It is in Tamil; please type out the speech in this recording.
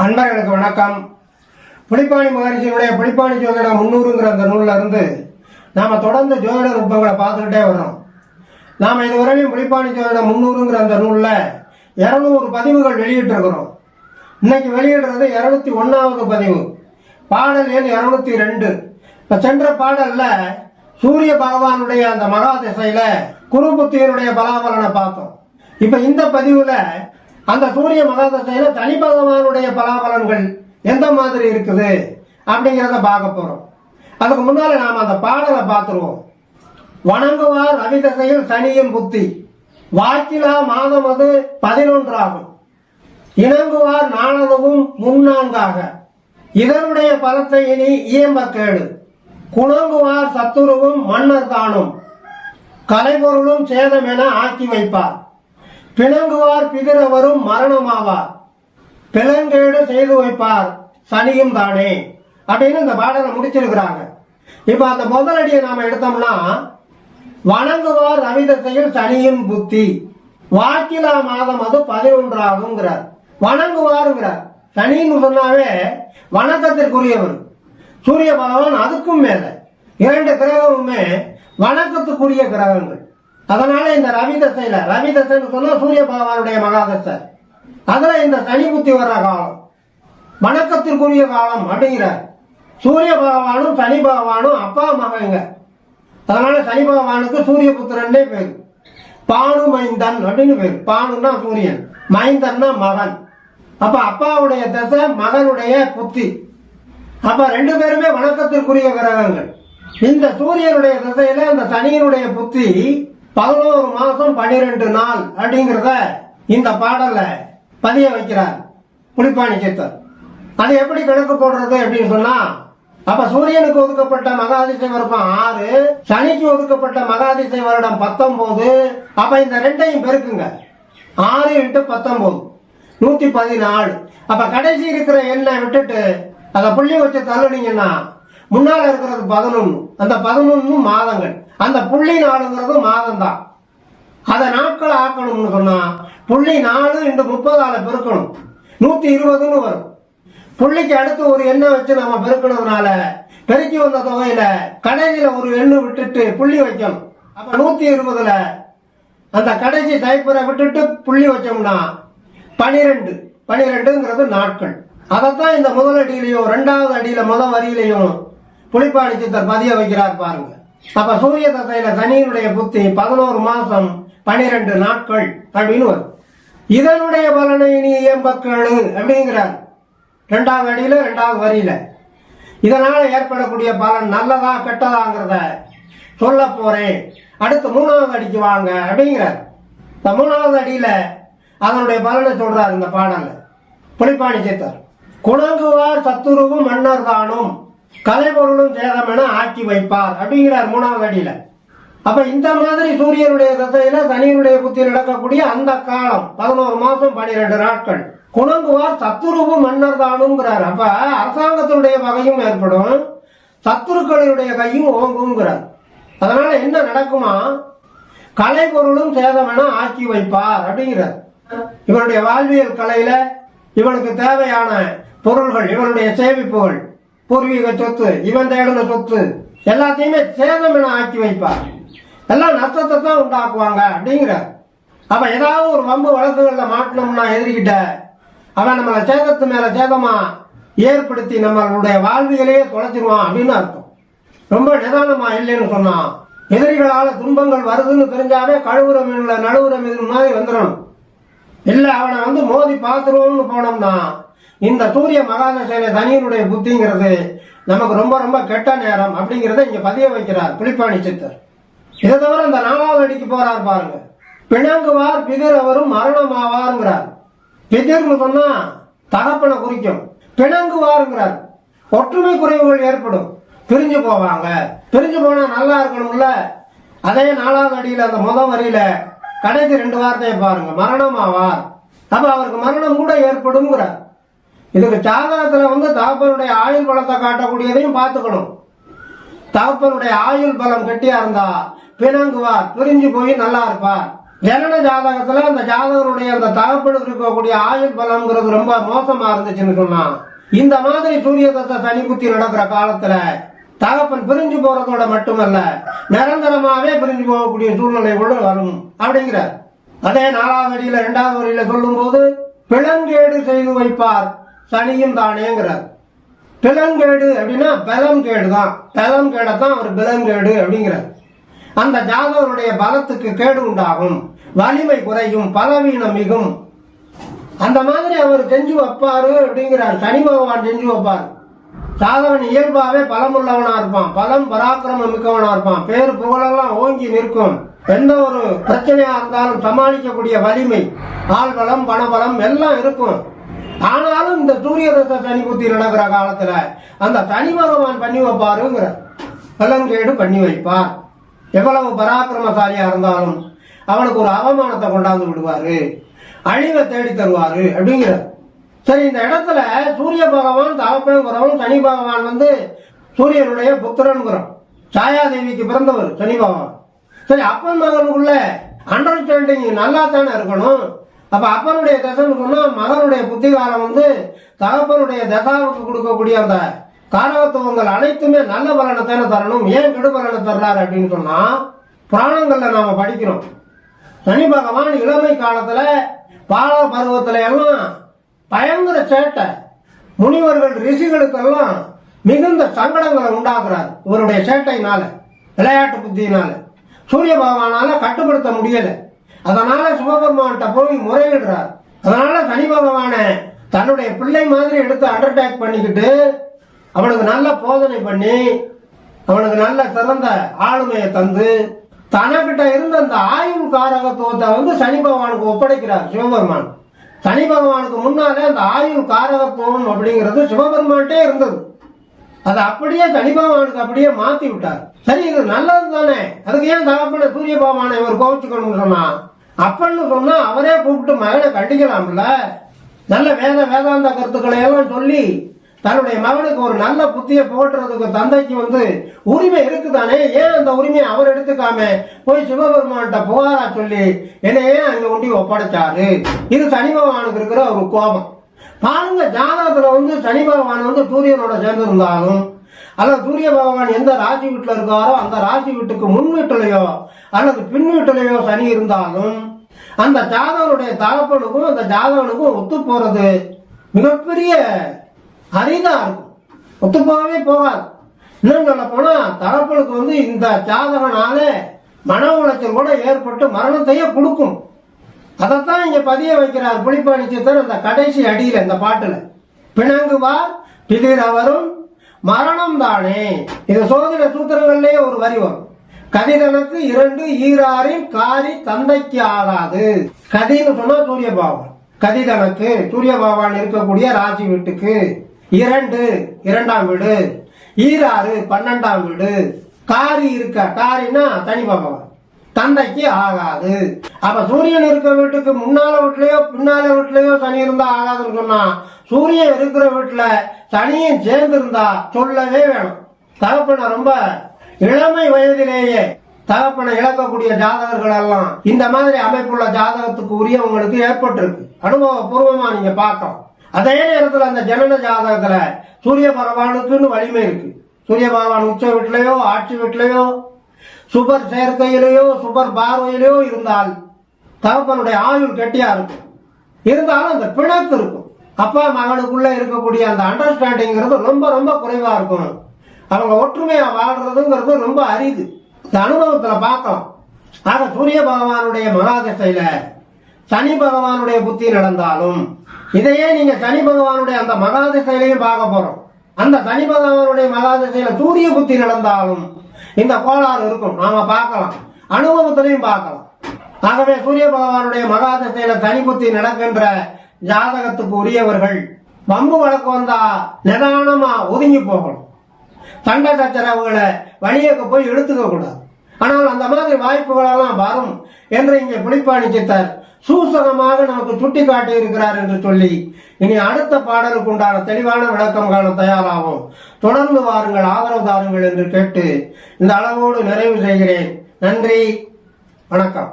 அன்பர்களுக்கு வணக்கம். புலிப்பாணி மகரிஷியுடைய புலிப்பாணி ஜோதிடம் முன்னூறுங்கிற அந்த நூலில் இருந்து நாம் தொடர்ந்து ஜோதிட நுட்பங்களை பார்த்துக்கிட்டே வர்றோம். நாம் இதுவரையிலும் புலிப்பாணி ஜோதிடம் முன்னூறுங்கிற அந்த நூலில் இரநூறு பதிவுகள் வெளியிட்டிருக்கிறோம். இன்னைக்கு வெளியிடுறது இரநூத்தி ஒன்றாவது பதிவு. பாடல் எண் இரநூத்தி ரெண்டு. இப்போ சென்ற பாடலில் சூரிய பகவானுடைய அந்த மகா திசையில் குரு புத்தியனுடைய பலாபலனை பார்த்தோம். இப்போ இந்த பதிவில் அந்த சூரிய மகாதசையில தனி பகவானுடைய பலாபலன்கள் எந்த மாதிரி இருக்குது அப்படிங்கிறத பார்க்க போறோம். அதுக்கு முன்னால நாம அந்த பாடலை பார்த்துருவோம். வணங்குவார் ரவிதசையில் சனியும் புத்தி. வாக்கிலா மாதம் அது பதினொன்றாகும். இணங்குவார் நாளதுவும் முன்னான்காக. இதனுடைய பலத்தை இனி இயம்ப கேடு குணங்குவார் சத்துருவும் மன்னர் தானும். கலைபொருளும் சேதம் என ஆக்கி வைப்பார். பிணங்குவார் பிதிரவரும் மரணமாவார். பிளங்கேடு செய்து வைப்பார் சனியும் தானே அப்படின்னு இந்த பாடலை முடிச்சிருக்கிறாங்க. இப்ப அந்த முதலடியை நாம எடுத்தோம்னா வணங்குவார் ரவிதத்தையும் சனியின் புத்தி. வாக்கிலா மாதம் அது பதினொன்றாகுங்கிறார். வணங்குவாருங்கிறார். சனின்னு சொன்னாவே வணக்கத்திற்குரியவர். சூரிய பகவான் அதுக்கும் மேல. இரண்டு கிரகமுமே வணக்கத்துக்குரிய கிரகங்கள். அதனால இந்த ரவி தசையில ரவி தசைன்னு சொன்னா சூரிய பகவானுடைய மகாதசை அதுல இந்த சனி புத்தி வர்ற காலம் வணக்கத்திற்குரிய காலம் அப்படிங்கிற. சூரிய பகவானும் சனி பகவானும் அப்பா மகங்க அதனால சனி பகவானுக்கு சூரிய புத்திரன்னே பேர். பானு மைந்தன் அப்படின்னு பேரு. பானுன்னா சூரியன் மைந்தன்னா மகன். அப்ப அப்பாவுடைய தசை மகனுடைய புத்தி. அப்ப ரெண்டு பேருமே வணக்கத்திற்குரிய கிரகங்கள். இந்த சூரியனுடைய திசையில அந்த சனியனுடைய புத்தி பதினோரு மாசம் பன்னிரெண்டு நாள் அப்படிங்கிறத இந்த பாடல்ல பதிய வைக்கிறார் புலிப்பாணி சித்தர். அது எப்படி கணக்கு போடுறது அப்படின்னு சொன்னா அப்ப சூரியனுக்கு ஒதுக்கப்பட்ட மகாதிசை வருடம் ஆறு சனிக்கு ஒதுக்கப்பட்ட மகாதிசை வருடம் பத்தொன்பது அப்ப இந்த ரெண்டையும் பெருக்குங்க. ஆறு இன்ட்டு பத்தொன்பது நூத்தி பதினாலு. அப்ப கடைசி இருக்கிற எண்ணை விட்டுட்டு அதை புள்ளி வச்சு தள்ளுனீங்கன்னா முன்னால இருக்கிறது பதினொன்னு. அந்த பதினொன்னு மாதங்கள். அந்த புள்ளி நாலுங்கிறது மாதம் தான் அதை நாட்களை ஆக்கணும்னு சொன்னா புள்ளி நாலு இன்று முப்பதால பெருக்கணும். நூத்தி இருபதுன்னு வரும். புள்ளிக்கு அடுத்து ஒரு எண்ணெய் வச்சு நம்ம பெருக்கணும்னால பெருக்கி வந்த தொகையில கடைசியில ஒரு எண்ணு விட்டுட்டு புள்ளி வைக்கணும். அப்ப நூத்தி இருபதுல அந்த கடைசி டைப்பரை விட்டுட்டு புள்ளி வச்சோம்னா பனிரெண்டு. பனிரெண்டுங்கிறது நாட்கள். அதைத்தான் இந்த முதல் அடியிலையும் ரெண்டாவது அடியில முதல் வரியிலையும் புலிப்பாணி சித்தர் பதிய வைக்கிறார் பாருங்க. அப்ப சூரிய தசையில சனியினுடைய புத்தி பதினோரு மாசம் பனிரெண்டு நாட்கள் அப்படின்னு வரும். இதனுடைய பலனை நீ ஏம்பக்கேளு அப்படிங்கிறார். ரெண்டாவது அடியில ரெண்டாவது வரியில. இதனால ஏற்படக்கூடிய பலன் நல்லதா கெட்டதாங்கிறத சொல்ல போறேன். அடுத்து மூணாவது அடிக்கு வாங்க அப்படிங்கிறார். இந்த மூணாவது அடியில அதனுடைய பலனை சொல்றார் இந்த பாடல்ல. புலிப்பாணி சேத்தர். குணங்குவார் சத்துருவும் மன்னர் தானும் கலைபொருளும் சேதம் என ஆக்கி வைப்பார் அப்படிங்கிறார் மூணாவது அடியில. அப்ப இந்த மாதிரி சூரியனுடைய திசையில சனியனுடைய புத்தி நடக்கக்கூடிய அந்த காலம் பதினோரு மாசம் பனிரெண்டு நாட்கள். குணங்குவார் சத்துருவு மன்னர் தானுங்கிறார். அப்ப அரசாங்கத்தினுடைய வகையும் ஏற்படும் சத்துருக்களினுடைய கையும் ஓங்குங்கிறார். அதனால என்ன நடக்குமா? கலைபொருளும் சேதம் என ஆக்கி வைப்பார் அப்படிங்கிறார். இவனுடைய வாழ்வியல் கலையில இவனுக்கு தேவையான பொருள்கள் இவனுடைய சேமிப்புகள் பூர்வீக சொத்து இவன் தேடின சொத்து எல்லாத்தையுமே சேதம் என ஆக்கி வைப்பார். எல்லாம் நஷ்டத்தை தான் உண்டாக்குவாங்க அப்படிங்கிற. அப்ப ஏதாவது ஒரு வம்பு வழக்குகள்ல மாட்டினோம்னா எதிரிக்கிட்ட அவன் நம்மளை சேதத்து மேல சேதமா ஏற்படுத்தி நம்மளுடைய வாழ்வியலையே தொலைச்சிருவான் அப்படின்னு அர்த்தம். ரொம்ப நிதானமா இல்லைன்னு சொன்னான் எதிரிகளால துன்பங்கள் வருதுன்னு தெரிஞ்சாவே கழுவுற மீன்ல நடுவுற மீன் மாதிரி வந்துடணும். இல்ல அவனை வந்து மோதி பார்த்துருவோம்னு போனோம்னா இந்த சூரிய மகாதசையில சனியனுடைய புத்திங்கிறது நமக்கு ரொம்ப ரொம்ப கெட்ட நேரம் அப்படிங்கறத இங்க பதிய வைக்கிறார் புலிப்பாணி சித்தர். இதை தவிர இந்த நாலாவது அடிக்கு போறார் பாருங்க. பிணங்குவார் பிதிர் அவரும் மரணமாவாருங்கிறார். பிதிர்னு சொன்னா தகப்பனை குறிக்கும். பிணங்குவாருங்கிறார். ஒற்றுமை குறைவுகள் ஏற்படும். பிரிஞ்சு போவாங்க. பிரிஞ்சு போனா நல்லா இருக்கணும்ல? அதே நாலாவது அடியில அந்த முத வரியில கடைசி ரெண்டு வார்த்தையை பாருங்க. மரணமாவார். அப்ப அவருக்கு மரணம் கூட ஏற்படும்ங்கிறார். இதுக்கு ஜாதகத்தில் வந்து தகப்பனுடைய ஆயுள் பலத்தை காட்டக்கூடியதையும் பார்த்துக்கணும். தகப்பனுடைய ஆயுள் பலம் கெட்டியா இருந்தா பிணங்குவார் பிரிஞ்சு போய் நல்லா இருப்பார். ஜனன ஜாதகத்துல அந்த ஜாதகருடைய அந்த தகப்பனுக்கு இருக்கக்கூடிய ஆயுள் பலம்ங்கிறது ரொம்ப மோசமா இருந்துச்சுன்னு சொன்னா இந்த மாதிரி சூரிய தசை சனி நடக்கிற காலத்துல தகப்பன் பிரிஞ்சு போறதோட மட்டுமல்ல நிரந்தரமாவே பிரிஞ்சு போகக்கூடிய சூழ்நிலை கூட வரும் அப்படிங்கிறார். அதே நாலாவது அடியில இரண்டாவது வரியில சொல்லும் போது பிளங்கேடு செய்து வைப்பார். சனியும் தானேங்கிறார். பிளங்கேடு அப்படின்னா பலம் கேடு தான் பலம் கேடத்தான் அவர் பிளங்கேடு அப்படிங்கிறார். அந்த ஜாதகருடைய பலத்துக்கு கேடு உண்டாகும். வலிமை குறையும் பலவீனம் மிகும். அந்த மாதிரி அவர் செஞ்சு வைப்பாரு அப்படிங்கிறார். சனி பகவான் செஞ்சு வைப்பார். ஜாதகன் இயல்பாவே பலமுள்ளவனா இருப்பான். பலம் பராக்கிரமம் மிக்கவனா இருப்பான். பேர் புகழெல்லாம் ஓங்கி நிற்கும். எந்த ஒரு பிரச்சனையா இருந்தாலும் சமாளிக்கக்கூடிய வலிமை. ஆள்பலம் பணபலம் எல்லாம் இருக்கும். ஆனாலும் இந்த சூரிய தசை சனி புத்தி நடக்கிற காலத்துல அந்த சனி பகவான் பண்ணி வைப்பாருங்கிற பலங்கேடு பண்ணி வைப்பார். எவ்வளவு பராக்கிரமசாலியா இருந்தாலும் அவனுக்கு ஒரு அவமானத்தை கொண்டாந்து விடுவாரு. அழிவை தேடி தருவாரு அப்படிங்கிற. சரி இந்த இடத்துல சூரிய பகவான் தகப்பனுங்கிறவன் சனி பகவான் வந்து சூரியனுடைய புத்திரன்கிறோம். சாயாதேவிக்கு பிறந்தவர் சனி பகவான். சரி அப்பன் மகனுக்குள்ள அண்டர்ஸ்டாண்டிங் நல்லா தானே இருக்கணும்? அப்ப அப்பனுடைய தசைன்னு சொன்னா மகனுடைய புத்தி காலம் வந்து தகப்பனுடைய தசாவுக்கு கொடுக்கக்கூடிய அந்த காரகத்துவங்கள் அனைத்துமே நல்ல பலனை தானே தரணும் ஏன் கெடு பலனை தர்றாரு அப்படின்னு சொன்னா புராணங்கள்ல நாம படிக்கிறோம். சனி பகவான் இளமை காலத்துல பால பருவத்துல எல்லாம் பயங்கர சேட்டை. முனிவர்கள் ரிஷிகளுக்கெல்லாம் மிகுந்த சங்கடங்களை உண்டாக்குறார் இவருடைய சேட்டையினால விளையாட்டு புத்தியினால. சூரிய பகவானால கட்டுப்படுத்த முடியலை. அதனால சிவபெருமான்கிட்ட போய் முறையிடுறார். அதனால சனி பகவான தன்னுடைய பிள்ளை மாதிரி எடுத்து அண்டர்டேக் பண்ணிக்கிட்டு அவனுக்கு நல்ல போதனை பண்ணி அவனுக்கு நல்ல சிறந்த ஆளுமையை தந்து தனக்கிட்ட இருந்த அந்த ஆயுள் காரகத்துவத்தை வந்து சனி பகவானுக்கு ஒப்படைக்கிறார் சிவபெருமான். சனி பகவானுக்கு முன்னாலே அந்த ஆயுள் காரகத்துவம் அப்படிங்கிறது சிவபெருமான்ட்டே இருந்தது. அதை அப்படியே சனி பகவானுக்கு அப்படியே மாத்தி விட்டார். சரி இது நல்லது தானே அதுக்கு ஏன் தகப்பன சூரிய பகவானை இவர் கோவிச்சுக்கணும்னு சொன்னா? அப்பன்னு சொன்னா அவரே கூப்பிட்டு மகனை கண்டிக்கலாம்ல. நல்ல வேத வேதாந்த கருத்துக்களை எல்லாம் சொல்லி தன்னுடைய மகனுக்கு ஒரு நல்ல புத்தியை போட்டுறதுக்கு தந்தைக்கு வந்து உரிமை இருக்குதானே? ஏன் அந்த உரிமையை அவர் எடுத்துக்காம போய் சிவபெருமான்கிட்ட புகாரா சொல்லி என்னை ஏன் அங்க ஒண்டி ஒப்படைச்சாரு? இது சனி பகவானுக்கு இருக்கிற ஒரு கோபம். பாருங்க ஜாதகத்துல வந்து சனி பகவான் வந்து சூரியனோட சேர்ந்திருந்தாலும் அல்லது சூரிய பகவான் எந்த ராசி வீட்டில் இருக்காரோ அந்த ராசி வீட்டுக்கு முன் வீட்டிலையோ அல்லது பின் வீட்டிலையோ சனி இருந்தாலும் அந்த ஜாதகனுடைய தகப்பனுக்கும் அந்த ஜாதகனுக்கும் ஒத்து போறது மிகப்பெரிய அரிதா இருக்கும். ஒத்து போகவே போகாது. இன்னும் சொல்ல போனா தகப்பனுக்கு வந்து இந்த ஜாதகனால மன உளைச்சல் கூட ஏற்பட்டு மரணத்தையே கொடுக்கும். அதைத்தான் இங்க பதிய வைக்கிறார் புலிப்பாணி சித்தர் அந்த கடைசி அடியில இந்த பாட்டுல. பிணங்குவார் பிதிரவரும் மரணம் தானே? இது சோதனை சூத்திரங்கள்லயே ஒரு வரி வரும். கதிரனுக்கு இரண்டு ஈராரின் காரி தந்தைக்கு ஆகாது கதின்னு சொன்னா சூரிய பகவான் கதிதனுக்கு சூரிய பகவான் இருக்கக்கூடிய ராசி வீட்டுக்கு இரண்டு இரண்டாம் வீடு. ஈராறு பன்னெண்டாம் வீடு. காரி இருக்க காரினா தனி பகவான். தந்தைக்கு ஆகாது. அப்ப சூரியன் இருக்க வீட்டுக்கு முன்னால வீட்லயோ பின்னால வீட்லயோ சனி இருந்தா ஆகாதுன்னு சொன்னா சூரியன் இருக்கிற வீட்டுல சனியும் சேர்ந்து இருந்தா சொல்லவே வேணும். தகப்பனை ரொம்ப இளமை வயதிலேயே தகப்பனை இழக்கக்கூடிய ஜாதகர்கள் எல்லாம் இந்த மாதிரி அமைப்புள்ள ஜாதகத்துக்கு உரியவங்களுக்கு ஏற்பட்டிருக்கு. அனுபவபூர்வமா நீங்க பார்க்கலாம். அதே நேரத்தில் அந்த ஜனன ஜாதகத்துல சூரிய பகவானுக்குன்னு வலிமை இருக்கு. சூரிய பகவான் உச்ச வீட்லயோ ஆட்சி வீட்லயோ சுபர் சேர்க்கையிலேயோ சுபர் பார்வையிலேயோ இருந்தால் தகப்பனுடைய ஆயுள் கெட்டியா இருக்கும். இருந்தாலும் அந்த பிணக்கு இருக்கும். அப்பா மகனுக்குள்ள இருக்கக்கூடிய அந்த அண்டர்ஸ்டாண்டிங்கிறது ரொம்ப ரொம்ப குறைவா இருக்கும் அவங்க ஒற்றுமையா வாழ்றதுங்கிறது ரொம்ப அரிது. இந்த அனுபவத்துல பார்க்கலாம். ஆக சூரிய பகவானுடைய மகாதிசையில சனி பகவானுடைய புத்தி நடந்தாலும் இதையே நீங்க சனி பகவானுடைய அந்த மகாதிசையிலையும் பார்க்க போறோம். அந்த சனி பகவானுடைய மகாதிசையில சூரிய புத்தி நடந்தாலும் இந்த கோளாறு இருக்கும். நாம பார்க்கலாம். அனுபவத்திலையும் பார்க்கலாம். ஆகவே சூரிய பகவானுடைய மகாதிசையில சனி புத்தி நடக்கின்ற ஜாதகத்துக்கு உரியவர்கள் வம்பு வழக்கு வந்தா நிதானமா ஒதுங்கி போகணும். சண்டை சச்சரவுகளை வழியக்க போய் எடுத்துக்க கூடாது. ஆனால் அந்த மாதிரி வாய்ப்புகளெல்லாம் வரும் என்று இங்கே புலிப்பாணி சித்தர் சூசகமாக நமக்கு சுட்டி காட்டி இருக்கிறார் என்று சொல்லி இனி அடுத்த பாடலுக்கு உண்டான தெளிவான விளக்கம் காண தயாராகும். தொடர்ந்து வாருங்கள் ஆதரவு தாருங்கள் என்று கேட்டு இந்த அளவோடு நிறைவு செய்கிறேன். நன்றி வணக்கம்.